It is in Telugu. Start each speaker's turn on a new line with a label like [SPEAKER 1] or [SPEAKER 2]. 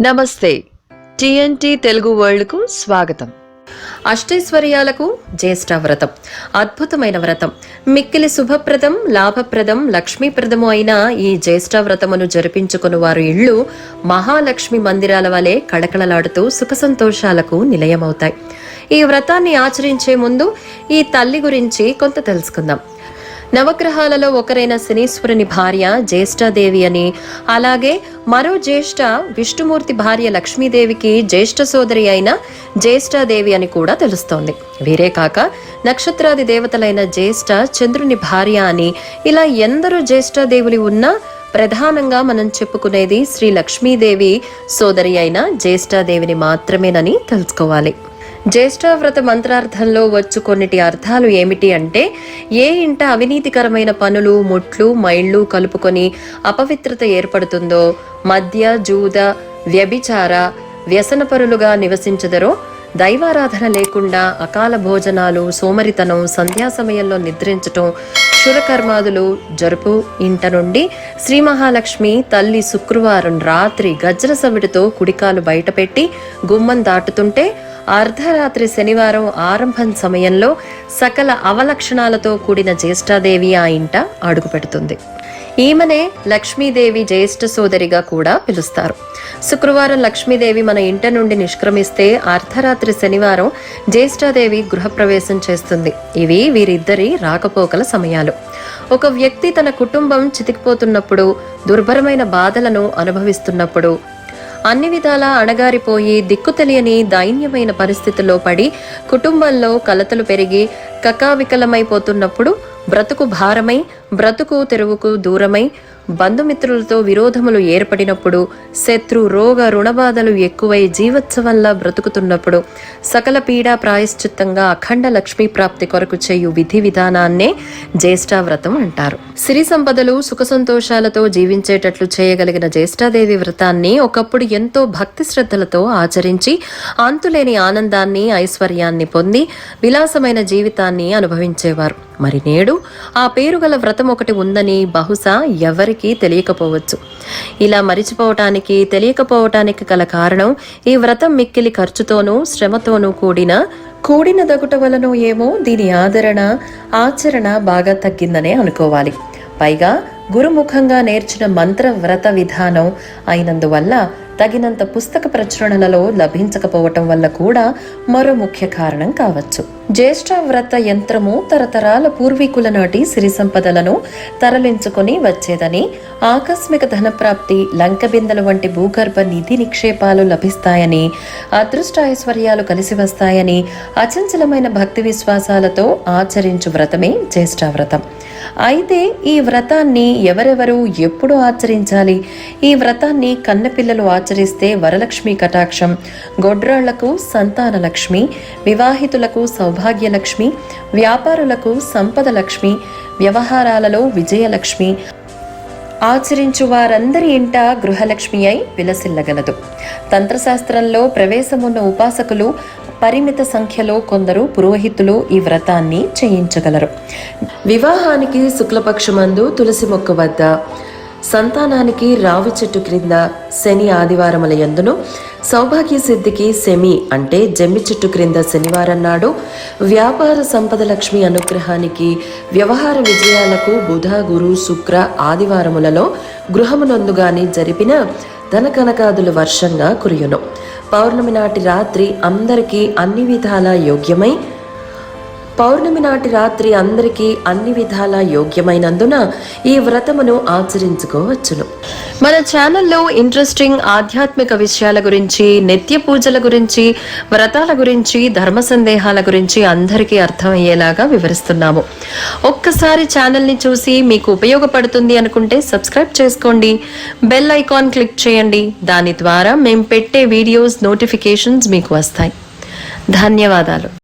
[SPEAKER 1] నమస్తే. టీఎన్టీ తెలుగు వరల్డ్కు స్వాగతం. అష్టైశ్వర్యాలకు జ్యేష్ఠ వ్రతం. అద్భుతమైన వ్రతం. మిక్కిలి శుభప్రదం లాభప్రదం లక్ష్మీప్రదము అయిన ఈ జ్యేష్ఠ వ్రతమును జరిపించుకుని వారు ఇళ్ళు మహాలక్ష్మి మందిరాల వలె కళకళలాడుతూ సుఖ సంతోషాలకు నిలయమవుతాయి. ఈ వ్రతాన్ని ఆచరించే ముందు ఈ తల్లి గురించి కొంత తెలుసుకుందాం. నవగ్రహాలలో ఒకరైన శనీశ్వరుని భార్య జ్యేష్ఠాదేవి అని. అలాగే మరో జ్యేష్ఠ విష్ణుమూర్తి భార్య లక్ష్మీదేవికి జ్యేష్ఠ సోదరి అయిన జ్యేష్ఠాదేవి అని కూడా తెలుస్తోంది. వీరే కాక నక్షత్రాది దేవతలైన జ్యేష్ఠ చంద్రుని భార్య అని. ఇలా ఎందరో జ్యేష్ఠాదేవులు ఉన్నా ప్రధానంగా మనం చెప్పుకునేది శ్రీ లక్ష్మీదేవి సోదరి అయిన జ్యేష్ఠాదేవిని మాత్రమేనని తెలుసుకోవాలి. జ్యేష్ఠావ్రత మంత్రార్థంలో వచ్చు కొన్నిటి అర్థాలు ఏమిటి అంటే ఏ ఇంట అవినీతికరమైన పనులు ముట్లు మైళ్ళు కలుపుకొని అపవిత్రత ఏర్పడుతుందో మద్య జూద వ్యభిచార వ్యసనపరులుగా నివసించదరో దైవారాధన లేకుండా అకాల భోజనాలు సోమరితనం సంధ్యా సమయంలో నిద్రించటం క్షురకర్మాదులు జరుపు ఇంట నుండి శ్రీ మహాలక్ష్మి తల్లి శుక్రవారం రాత్రి గజ్రసవిడితో కుడికాలు బయటపెట్టి గుమ్మం దాటుతుంటే అర్ధరాత్రి శనివారం ఆరంభం సమయంలో సకల అవలక్షణాలతో కూడిన జ్యేష్ఠాదేవి ఆ ఇంట అడుగుపెడుతుంది. ఈమెనే లక్ష్మీదేవి జ్యేష్ఠ సోదరిగా కూడా పిలుస్తారు. శుక్రవారం లక్ష్మీదేవి మన ఇంట నుండి నిష్క్రమిస్తే అర్ధరాత్రి శనివారం జ్యేష్ఠాదేవి గృహప్రవేశం చేస్తుంది. ఇవి వీరిద్దరి రాకపోకల సమయాలు. ఒక వ్యక్తి తన కుటుంబం చితికిపోతున్నప్పుడు దుర్భరమైన బాధలను అనుభవిస్తున్నప్పుడు అన్ని విధాలా అణగారిపోయి దిక్కు తెలియని దైన్యమైన పరిస్థితుల్లో పడి కుటుంబంలో కలతలు పెరిగి కకావికలమైపోతున్నప్పుడు బ్రతుకు భారమై బ్రతుకు తెరువుకు దూరమై బంధుమిత్రులతో విరోధములు ఏర్పడినప్పుడు శత్రు రోగ రుణబాధలు ఎక్కువై జీవోత్సవంలా బ్రతుకుతున్నప్పుడు సకల పీడా ప్రాయశ్చిత్తంగా అఖండ లక్ష్మీ ప్రాప్తి కొరకు చేయు విధి విధానాన్నే జ్యేష్ఠావ్రతం అంటారు. సిరి సంపదలు సుఖ సంతోషాలతో జీవించేటట్లు చేయగలిగిన జ్యేష్ఠాదేవి వ్రతాన్ని ఒకప్పుడు ఎంతో భక్తి శ్రద్ధలతో ఆచరించి అంతులేని ఆనందాన్ని ఐశ్వర్యాన్ని పొంది విలాసమైన జీవితాన్ని అనుభవించేవారు. మరి నేడు ఆ పేరు గల వ్రతం ఒకటి ఉందని బహుశా ఎవరికీ తెలియకపోవచ్చు. ఇలా మరిచిపోవటానికి తెలియకపోవటానికి గల కారణం ఈ వ్రతం మిక్కిలి ఖర్చుతోనూ శ్రమతోనూ కూడిన కూడిన దగుట వలన ఏమో దీని ఆదరణ ఆచరణ బాగా తగ్గిందనే అనుకోవాలి. పైగా గురుముఖంగా నేర్చిన మంత్ర వ్రత విధానం అయినందువల్ల తగినంత పుస్తక ప్రచురణలలో లభించకపోవటం వల్ల కూడా మరో ముఖ్య కారణం కావచ్చు. జ్యేష్ఠ వ్రత యంత్రము తరతరాల పూర్వీకుల నాటి సిరి సంపదలను తరలించుకొని వచ్చేదని ఆకస్మిక ధనప్రాప్తి లంకబిందెలు వంటి భూగర్భ నిధి నిక్షేపాలు లభిస్తాయని అదృష్ట ఐశ్వర్యాలు కలిసి వస్తాయని అచంచలమైన భక్తి విశ్వాసాలతో ఆచరించు వ్రతమే జ్యేష్ఠ వ్రతం అయితే ఈ వ్రతాన్ని ఎవరెవరు ఎప్పుడు ఆచరించాలి? ఈ వ్రతాన్ని కన్నపిల్లలు ఆచరిస్తే వరలక్ష్మి కటాక్షం గొడ్రాళ్ళకు సంతాన లక్ష్మి వివాహితులకు సౌభాగ్యలక్ష్మి వ్యాపారులకు సంపద లక్ష్మి వ్యవహారాలలో విజయలక్ష్మి ఆచరించు వారందరి ఇంట గృహలక్ష్మి అయి విలసిల్లగలదు. తంత్రశాస్త్రంలో ప్రవేశమున్న ఉపాసకులు పరిమిత సంఖ్యలో కొందరు పురోహితులు ఈ వ్రతాన్ని చేయించగలరు. వివాహానికి శుక్లపక్షమందు తులసి మొక్క వద్ద సంతానానికి రావి చెట్టు క్రింద శని ఆదివారముల ఎందును సౌభాగ్య సిద్ధికి శమి అంటే జమ్మి చెట్టు క్రింద శనివారం నాడు వ్యాపార సంపద లక్ష్మి అనుగ్రహానికి వ్యవహార విజయాలకు బుధ గురు శుక్ర ఆదివారములలో గృహమునందుగాని జరిపిన ధనకనకాదులు వర్షంగా కురియును. పౌర్ణమి నాటి రాత్రి అందరికీ అన్ని విధాల యోగ్యమై పౌర్ణమి నాటి రాత్రి అందరికీ అన్ని విధాల యోగ్యమైనందున ఈ వ్రతమును ఆచరించుకోవచ్చును. మన ఛానల్లో ఇంట్రెస్టింగ్ ఆధ్యాత్మిక విషయాల గురించి నిత్య పూజల గురించి వ్రతాల గురించి ధర్మ సందేహాల గురించి అందరికీ అర్థమయ్యేలాగా వివరిస్తున్నాము. ఒక్కసారి ఛానల్ని చూసి మీకు ఉపయోగపడుతుంది అనుకుంటే సబ్స్క్రైబ్ చేసుకోండి. బెల్ ఐకాన్ క్లిక్ చేయండి. దాని ద్వారా మేము పెట్టే వీడియోస్ నోటిఫికేషన్స్ మీకు వస్తాయి. ధన్యవాదాలు.